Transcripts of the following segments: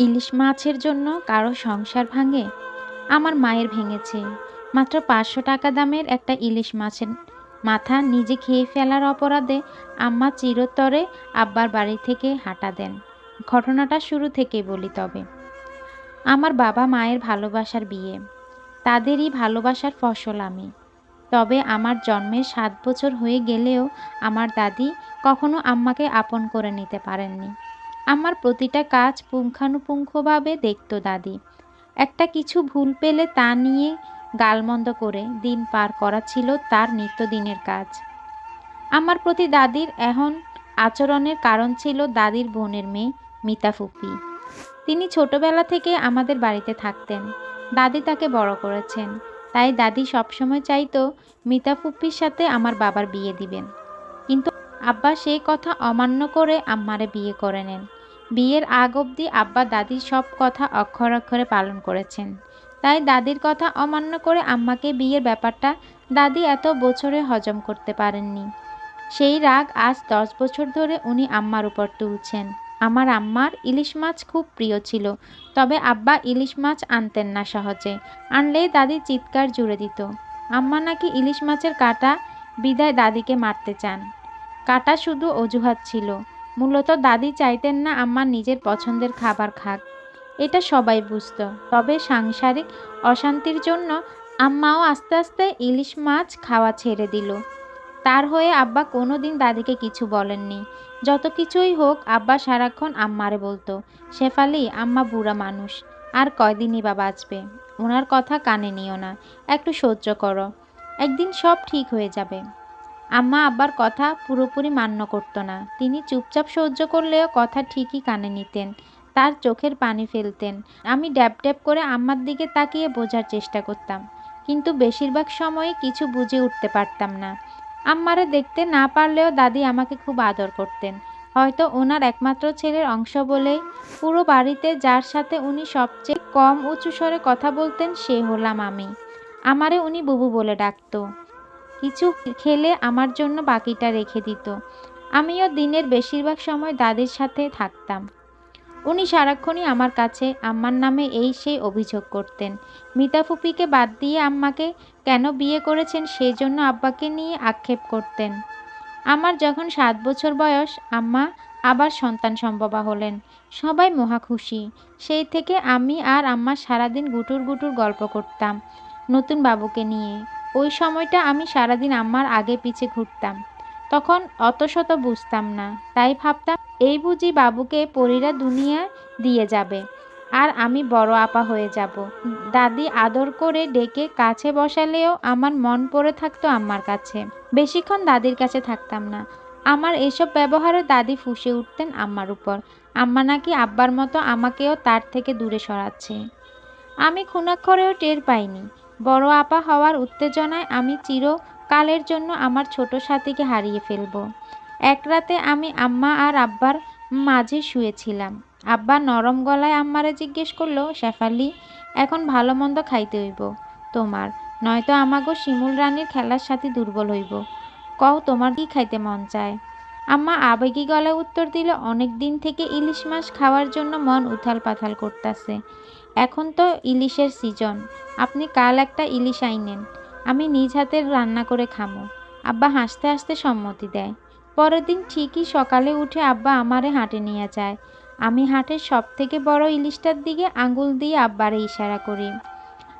ইলিশ মাছের জন্য কারও সংসার ভাঙে? আমার মায়ের ভেঙেছে। মাত্র পাঁচশো টাকা দামের একটা ইলিশ মাছের মাথা নিজে খেয়ে ফেলার অপরাধে আম্মা চিরতরে আব্বার বাড়ি থেকে হাঁটা দেন। ঘটনাটা শুরু থেকেই বলি তবে। আমার বাবা মায়ের ভালোবাসার বিয়ে। তাদেরই ভালোবাসার ফসল আমি। তবে আমার জন্মের সাত বছর হয়ে গেলেও আমার দাদি কখনো আম্মাকে আপন করে নিতে পারেননি। আমার প্রতিটা কাজ পুঙ্খানুপুঙ্খভাবে দেখতো দাদি। একটা কিছু ভুল পেলে তা নিয়ে গালমন্দ করে দিন পার করা ছিল তার নিত্যদিনের কাজ। আমার প্রতি দাদির এখন আচরণের কারণ ছিল দাদির বোনের মেয়ে মিতা ফুপি। তিনি ছোটবেলা থেকে আমাদের বাড়িতে থাকতেন। দাদি তাকে বড় করেছেন। তাই দাদি সবসময় চাইতো মিতা ফুপ্পির সাথে আমার বাবার বিয়ে দিবেন। কিন্তু আব্বা সেই কথা অমান্য করে আম্মারে বিয়ে করে নেন। বিয়ের আগ অবধি আব্বা দাদির সব কথা অক্ষর অক্ষরে পালন করেছেন। তাই দাদির কথা অমান্য করে আম্মাকে বিয়ের ব্যাপারটা দাদি এত বছরে হজম করতে পারেননি। সেই রাগ আজ দশ বছর ধরে উনি আম্মার উপর তুলছেন। আমার আম্মার ইলিশ মাছ খুব প্রিয় ছিল, তবে আব্বা ইলিশ মাছ আনতেন না সহজে। আনলেই দাদি চিৎকার জুড়ে দিত। আম্মা নাকি ইলিশ মাছের কাটা বিদায় দাদিকে মারতে চান। কাটা শুধু অজুহাত ছিল। মূলত দাদি চাইতেন না আম্মা নিজের পছন্দের খাবার খাক। এটা সবাই বুঝতো। তবে সাংসারিক অশান্তির জন্য আম্মাও আস্তে আস্তে ইলিশ মাছ খাওয়া ছেড়ে দিল। তার হয়ে আব্বা কোনো দিন দাদিকে কিছু বলেননি। যত কিছুই হোক, আব্বা সারাক্ষণ আম্মারে বলতো, শেফালি, আম্মা বুড়া মানুষ, আর কয়দিনই বা বাঁচবে? ওনার কথা কানে নিও না, একটু সহ্য করো। একদিন সব ঠিক হয়ে যাবে। আম্মা আব্বার কথা পুরোপুরি মান্য করতো না। তিনি চুপচাপ সহ্য করলেও কথা ঠিকই কানে নিতেন, তার চোখের পানি ফেলতেন। আমি ড্যাব ড্যাব করে আম্মার দিকে তাকিয়ে বোঝার চেষ্টা করতাম, কিন্তু বেশিরভাগ সময়ে কিছু বুঝে উঠতে পারতাম না। আম্মারে দেখতে না পারলেও দাদি আমাকে খুব আদর করতেন। হয়তো ওনার একমাত্র ছেলের অংশ বলেই পুরো বাড়িতে যার সাথে উনি সবচেয়ে কম উঁচু স্বরে কথা বলতেন সে হলাম আমি। আমারে উনি বুবু বলে ডাকতো। কিছু খেলে আমার জন্য বাকিটা রেখে দিত। আমিও দিনের বেশিরভাগ সময় দাদির সাথে থাকতাম। উনি সারাক্ষণই আমার কাছে আম্মার নামে এই সেই অভিযোগ করতেন। মিতা ফুপিকে বাদ দিয়ে আম্মাকে কেন বিয়ে করেছেন সেই জন্য আব্বাকে নিয়ে আক্ষেপ করতেন। আমার যখন সাত বছর বয়স, আম্মা আবার সন্তান সম্ভবা হলেন। সবাই মহা খুশি। সেই থেকে আমি আর আম্মা সারাদিন গুটুর গুটুর গল্প করতাম। নতুন বাবুকে নিয়ে। ওই সময়টা আমি সারাদিন আম্মার আগে পিছে ঘুরতাম। তখন অত শত বুঝতাম না। তাই ভাবতাম, এই বুঝি বাবুকে পরীরা দুনিয়া দিয়ে যাবে। আর আমি বড় আপা হয়ে যাব। দাদি আদর করে ডেকে কাছে বসালেও আমার মন পড়ে থাকতো আম্মার কাছে। বেশিক্ষণ দাদির কাছে থাকতাম না। আমার এসব ব্যবহারে দাদি ফুসে উঠতেন আম্মার উপর। আম্মা নাকি আব্বার মতো আমাকেও তার থেকে দূরে সরাচ্ছে। আমি খুনাক্ষরেও টের পাইনি। বড় আপা হওয়ার উত্তেজনায় আমি চিরকালের জন্য আমার ছোট সাথীকে হারিয়ে ফেলব। এক রাতে আমি আম্মা আর আব্বার মাঝে শুয়েছিলাম। আব্বা নরম গলায় আম্মারে জিজ্ঞেস করল, শেফালি, এখন ভালো মন্দ খাইতে হইব? তোমার, নয়তো আমাগো শিমুল রানীর খেলার সাথে দুর্বল হইব। কও, তোমার কি খাইতে মন চায়? আম্মা আবেগী গলায় উত্তর দিল, অনেক দিন থেকে ইলিশ মাছ খাওয়ার জন্য মন উথাল পাথাল করতেছে। এখন তো ইলিশের সিজন। আপনি কাল একটা ইলিশ আইনেন। আমি নিজ হাতের রান্না করে খামো। আব্বা হাসতে হাসতে সম্মতি দেয়। পরের দিন ঠিকই সকালে উঠে আব্বা আমারে হাটে নিয়ে যায়। আমি হাটের সব থেকে বড় ইলিশটার দিকে আঙ্গুল দিয়ে আব্বারে ইশারা করি।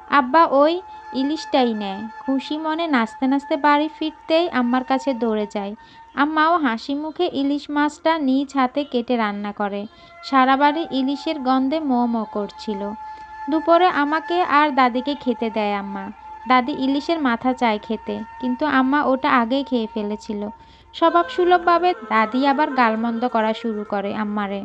আব্বা ওই ইলিশটাই নেয়। খুশি মনে নাচতে নাচতে বাড়ি ফিরতেই আম্মার কাছে দৌড়ে যায়। আম্মাও হাসি মুখে ইলিশ মাছটা নিজ হাতে কেটে রান্না করে। সারা বাড়ি ইলিশের গন্ধে মো মো করছিল। দুপুরে আমাকে আর দাদিকে খেতে দেয় আম্মা। দাদি ইলিশের মাথা চায় খেতে, কিন্তু আম্মা ওটা আগেই খেয়ে ফেলেছিল। স্বভাব সুলভভাবে দাদি আবার গালমন্দ করা শুরু করে আম্মারে।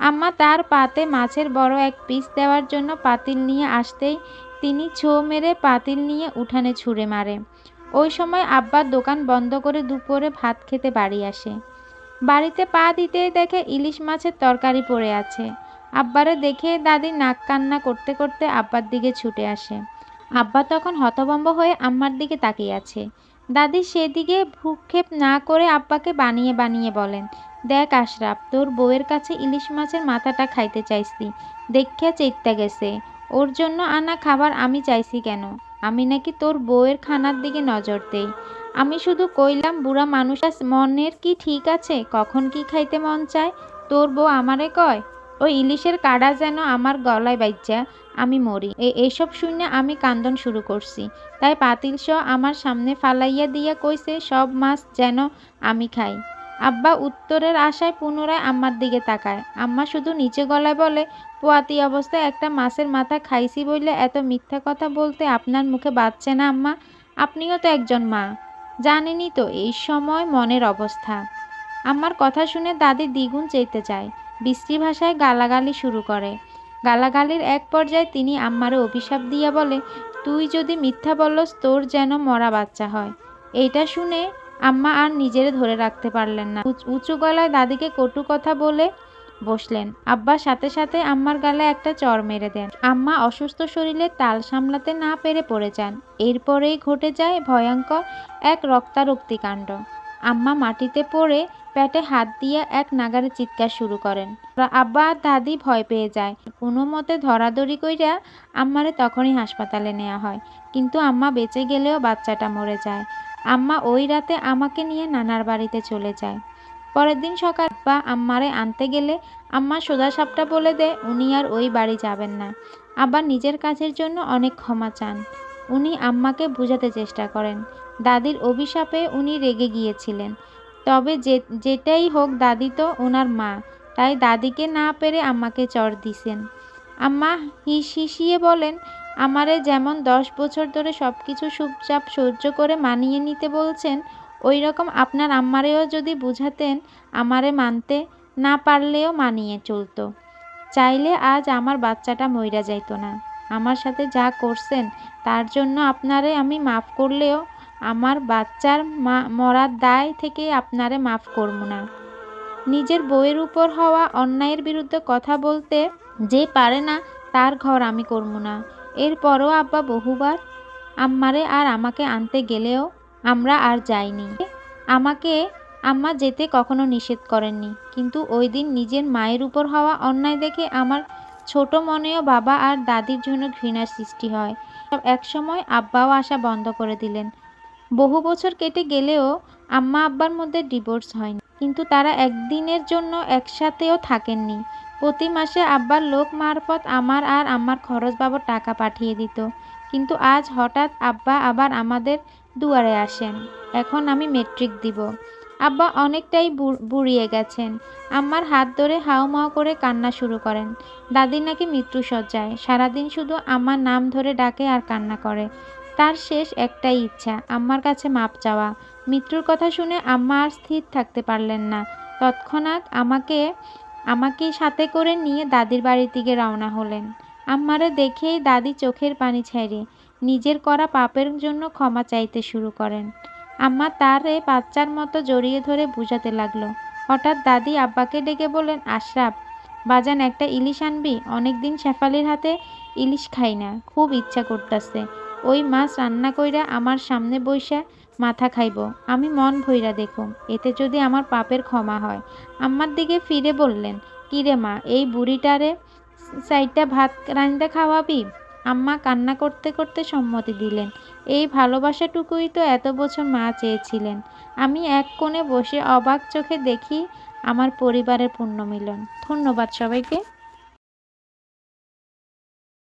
আম্মা তার পাতে মাছের বড় এক পিস দেওয়ার জন্য পাতিল নিয়ে আসতেই তিনি ছো মেরে পাতিল নিয়ে উঠানে ছুঁড়ে মারে। ওই সময় আব্বার দোকান বন্ধ করে দুপুরে ভাত খেতে বাড়ি আসে। বাড়িতে পা দিতেই দেখে ইলিশ মাছের তরকারি পড়ে আছে। আব্বারে দেখে দাদি নাক কান্না করতে করতে আব্বার দিকে ছুটে আসে। আব্বা তখন হতভম্ব হয়ে আম্মার দিকে তাকিয়ে আছে। দাদি সেদিকে ভ্রুক্ষেপ না করে আব্বাকে বানিয়ে বানিয়ে বলেন, দেখ আশরাফ, তোর বউয়ের কাছে ইলিশ মাছের মাথাটা খাইতে চাইছি। দেখিয়া চেইত্তা গেছে। ওর জন্য আনা খাবার আমি চাইছি কেন? আমি নাকি তোর বউয়ের খানার দিকে নজর দেই। আমি শুধু কইলাম, বুড়া মানুষ মনের কি ঠিক আছে? কখন কি খাইতে মন চায়? তোর বউ আমারে কয় ওই ইলিশের কাড়া যেন আমার গলায় বাইচ্চা আমি মরি। এ- এইসব শুনে আমি কান্দন শুরু করছি। তাই পাতিল আমার সামনে ফালাইয়া দিয়া কইছে, সব মাছ যেন আমি খাই। আব্বা উত্তরের আশায় পুনরায় আম্মার দিকে তাকায়। আম্মা শুধু নিচে গলায় বলে, পোয়াতি অবস্থায় একটা মাছের মাথা খাইছি বললে এত মিথ্যা কথা বলতে আপনার মুখে বাঁচছে না আম্মা? আপনিও তো একজন মা। জানেনই তো এই সময় মনের অবস্থা আমার কথা শুনে দাদি দ্বিগুণ চেতে যায় বিশ্রী ভাষায় গালাগালি শুরু করে। গালাগালির এক পর্যায়ে তিনি আম্মারে অভিশাপ দিয়া বলে, তুই যদি মিথ্যা বলস তোর যেন মরা বাচ্চা হয় এইটা শুনে আম্মা আর নিজেরে ধরে রাখতে পারলেন না। উচ- গলায় দাদিকে কটু কথা বলে বসলেন। আব্বা সাথে সাথে আম্মার গালে একটা চর মেরে দেন। আম্মা অসুস্থ শরীরে তাল সামলাতে না পেরে পড়ে যান। এরপরেই ঘটে যায় ভয়ঙ্কর এক রক্তারক্তিকাণ্ড আম্মা মাটিতে পড়ে পেটে হাত দিয়ে এক নাগারে চিৎকার শুরু করেন। আব্বা আর দাদি ভয় পেয়ে যায়। কোনো মতে ধরাধরি কইরা আম্মারে তখনই হাসপাতালে নেওয়া হয়। কিন্তু আম্মা বেঁচে গেলেও বাচ্চাটা মরে যায়। আম্মা ওই রাতে আমাকে নিয়ে নানার বাড়িতে চলে যায়। পরের দিন সকাল বা আম্মারে আনতে গেলে আম্মা সোজা সাপটা বলে দেয়, উনি আর ওই বাড়ি যাবেন না। আবার নিজের কাজের জন্য অনেক ক্ষমা চান। উনি আম্মাকে বোঝাতে চেষ্টা করেন। দাদির অভিশাপে উনি রেগে গিয়েছিলেন। তবে যে, যেটাই হোক, দাদি তো ওনার মা, তাই দাদিকে না পেরে আম্মাকে চর দিছেন। আম্মা হিস হিসিয়ে বলেন আমারে যেমন দশ বছর ধরে সব কিছু চুপচাপ সহ্য করে মানিয়ে নিতে বলছেন ওই রকম আপনার আম্মারেও যদি বুঝাতেন আমারে মানতে না পারলেও মানিয়ে চলতো। চাইলে আজ আমার বাচ্চাটা মইরা যাইতো না। আমার সাথে যা করছেন, তার জন্য আপনারে আমি মাফ করলেও আমার বাচ্চার মা, মরার দায় থেকে আপনারে মাফ করব না। নিজের বইয়ের উপর হওয়া অন্যায়ের বিরুদ্ধে কথা বলতে যে পারে না, তার ঘর আমি করব না। এরপরও আব্বা বহুবার, আম্মারে আর আমাকে আনতে গেলেও আমরা আর যাইনি। আমাকে আম্মা যেতে কখনো নিষেধ করেননি। কিন্তু ওই দিন নিজের মায়ের উপর হওয়া অন্যায় দেখে আমার ছোট মনেও বাবা আর দাদির জন্য ঘৃণার সৃষ্টি হয়। একসময় আব্বাও আসা বন্ধ করে দিলেন। বহু বছর কেটে গেলেও আম্মা আব্বার মধ্যে ডিভোর্স হয়নি। কিন্তু তারা একদিনের জন্য একসাথেও থাকেননি। প্রতি মাসে আব্বার লোক মারফত আমার আর আমার খরচ বাবদ টাকা পাঠিয়ে দিত। কিন্তু আজ হঠাৎ আব্বা আবার আমাদের দুয়ারে আসেন। এখন আমি মেট্রিক দিব। আব্বা অনেকটাই বুড়িয়ে গেছেন। আম্মার হাত ধরে হাউমাউ করে কান্না শুরু করেন। দাদি নাকি মৃত্যুসজ্জায় সারাদিন শুধু আমার নাম ধরে ডাকে আর কান্না করে। তার শেষ একটাই ইচ্ছা, আম্মার কাছে মাপ চাওয়া। মৃত্যুর কথা শুনে আম্মা আর স্থির থাকতে পারলেন না। তৎক্ষণাৎ আমাকে আমাকে সাথে করে নিয়ে দাদির বাড়ির দিকে রওনা হলেন। আম্মারে দেখেই দাদি চোখের পানি ছেড়ে নিজের করা পাপের জন্য ক্ষমা চাইতে শুরু করেন। আম্মা তার তারে বাচ্চার মতো জড়িয়ে ধরে বুঝাতে লাগল। হঠাৎ দাদি আব্বাকে ডেকে বলেন আশরাফ, বাজান একটা ইলিশ আনবি? অনেকদিন শেফালির হাতে ইলিশ খাই না, খুব ইচ্ছা করতেছে। ওই মাছ রান্না কইরা আমার সামনে বইসা মাথা খাইব। আমি মন ভইরা দেখুম। এতে যদি আমার পাপের ক্ষমা হয়। আম্মার দিকে ফিরে বললেন কিরে মা, এই বুড়িটারে সাইডটা ভাত রান্না খাওয়াবি? আম্মা কান্না করতে করতে সম্মতি দিলেন, এই ভালোবাসাটুকুই তো এত বছর মা চেয়েছিলেন। আমি এক কোণে বসে অবাক চোখে দেখি আমার পরিবারের পুণ্য মিলন। ধন্যবাদ সবাইকে।